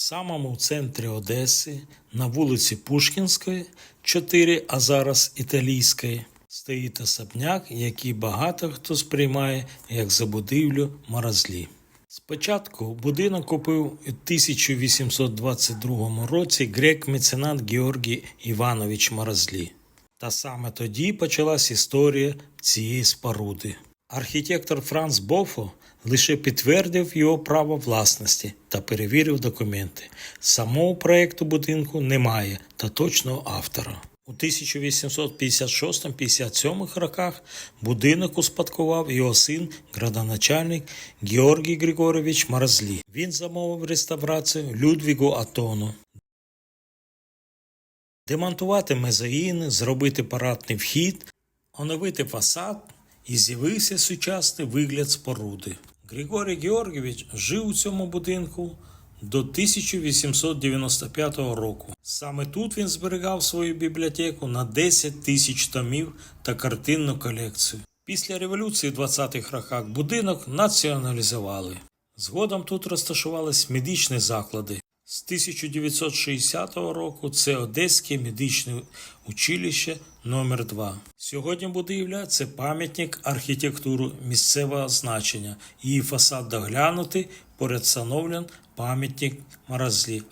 самому центрі Одеси, на вулиці Пушкінської, 4, а зараз Італійської, стоїть особняк, який багато хто сприймає як забудівлю Маразлі. Спочатку будинок купив у 1822 році грек-меценат Георгій Іванович Маразлі. Та саме тоді почалась історія цієї споруди. Архітектор Франц Бофо лише підтвердив його право власності та перевірив документи. Самого проекту будинку немає та точного автора. У 1856-57 роках будинок успадкував його син, градоначальник Георгій Григорович Маразлі. Він замовив реставрацію Людвігу Атону. Демонтувати мезоїни, зробити парадний вхід, оновити фасад і з'явився сучасний вигляд споруди. Григорій Георгійович жив у цьому будинку до 1895 року. Саме тут він зберігав свою бібліотеку на 10 тисяч томів та картинну колекцію. Після революції в 20-х роках будинок націоналізували. Згодом тут розташувались медичні заклади. З 1960 року це Одеське медичне училище номер 2 Сьогодні будівля це пам'ятник архітектури місцевого значення. Її фасад доглянутий, поряд встановлен пам'ятник Маразлі.